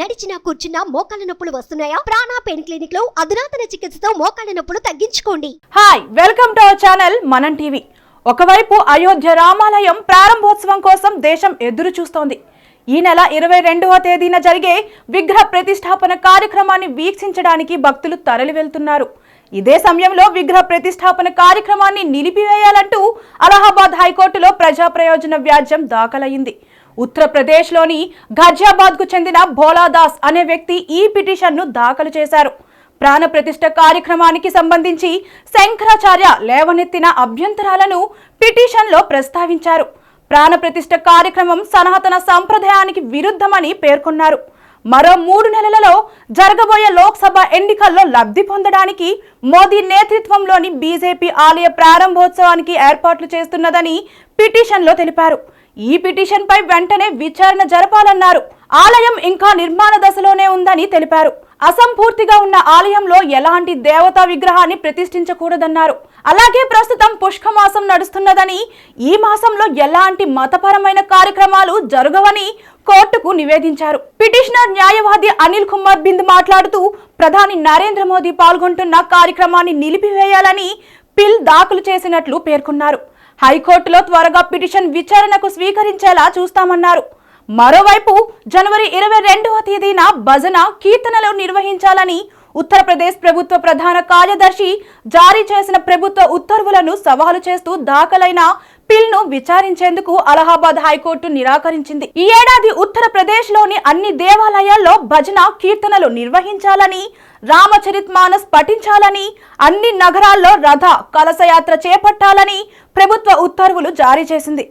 నడిచినా కూర్చున్నా మోకాళ్ళ నొప్పులు వస్తున్నాయా? ప్రాణా పెయిన్ క్లినిక్లో అధునాతన చికిత్సతో మోకాళ్ళ నొప్పులు తగ్గించుకోండి. Hi welcome to our channel Manam TV. ఒకవైపు అయోధ్య రామాలయం ప్రారంభోత్సవం కోసం దేశం ఎదురు చూస్తోంది. ఈ నెల ఇరవై రెండవ తేదీన జరిగే విగ్రహ ప్రతిష్టాపన కార్యక్రమాన్ని వీక్షించడానికి భక్తులు తరలి వెళ్తున్నారు ఇదే సమయంలో విగ్రహ ప్రతిష్టాపన కార్యక్రమాన్ని నిలిపివేయాలంటూ అలహాబాద్ హైకోర్టులో ప్రజా ప్రయోజన వ్యాజ్యం దాఖలైంది ఉత్తరప్రదేశ్లోని ఘజియాబాద్కు చెందిన భోలాదాస్ అనే వ్యక్తి ఈ పిటిషన్ను దాఖలు చేశారు. ప్రాణప్రతిష్ఠ కార్యక్రమానికి సంబంధించి శంకరాచార్య లేవనెత్తిన అభ్యంతరాలను పిటిషన్లో ప్రస్తావించారు. ప్రాణప్రతిష్ఠ కార్యక్రమం సనాతన సంప్రదాయానికి విరుద్ధమని పేర్కొన్నారు. మరో మూడు నెలలలో జరగబోయే లోక్సభ ఎన్నికల్లో లబ్ధి పొందడానికి మోదీ నేతృత్వంలోని బీజేపీ ఆలయ ప్రారంభోత్సవానికి ఏర్పాట్లు చేస్తున్నదని పిటిషన్లో తెలిపారు. ఈ పిటిషన్పై వెంటనే విచారణ జరపాలన్నారు. ఆలయం ఇంకా నిర్మాణ దశలోనే ఉందని తెలిపారు. అసంపూర్తిగా ఉన్న ఆలయంలో ఎలాంటి దేవతా విగ్రహాన్ని ప్రతిష్ఠించకూడదన్నారు. అలాగే ప్రస్తుతం పుష్క మాసం నడుస్తున్నదని ఈ మాసంలో ఎలాంటి మతపరమైన కార్యక్రమాలు జరగవని కోర్టుకు నివేదించారు. పిటిషనర్ న్యాయవాది అనిల్ కుమార్ బింద్ మాట్లాడుతూ ప్రధాని నరేంద్ర మోదీ పాల్గొంటున్న కార్యక్రమాన్ని నిలిపివేయాలని పిల్ దాఖలు చేసినట్లు పేర్కొన్నారు. హైకోర్టులో త్వరగా పిటిషన్ విచారణకు స్వీకరించేలా చూస్తామన్నారు. మరోవైపు జనవరి ఇరవై రెండవ తేదీన భజన కీర్తనలు నిర్వహించాలని ఉత్తరప్రదేశ్ ప్రభుత్వ ప్రధాన కార్యదర్శి జారీ చేసిన ప్రభుత్వ ఉత్తర్వులను సవాలు చేస్తూ దాఖలైన పిల్ విచారించేందుకు అలహాబాద్ హైకోర్టు నిరాకరించింది. ఈ ఏడాది ఉత్తరప్రదేశ్లోని అన్ని దేవాలయాల్లో భజన కీర్తనలు నిర్వహించాలని రామచరిత్ మానస్ పఠించాలని అన్ని నగరాల్లో రథ కలశయాత్ర చేపట్టాలని ప్రభుత్వ ఉత్తర్వులు జారీ చేసింది.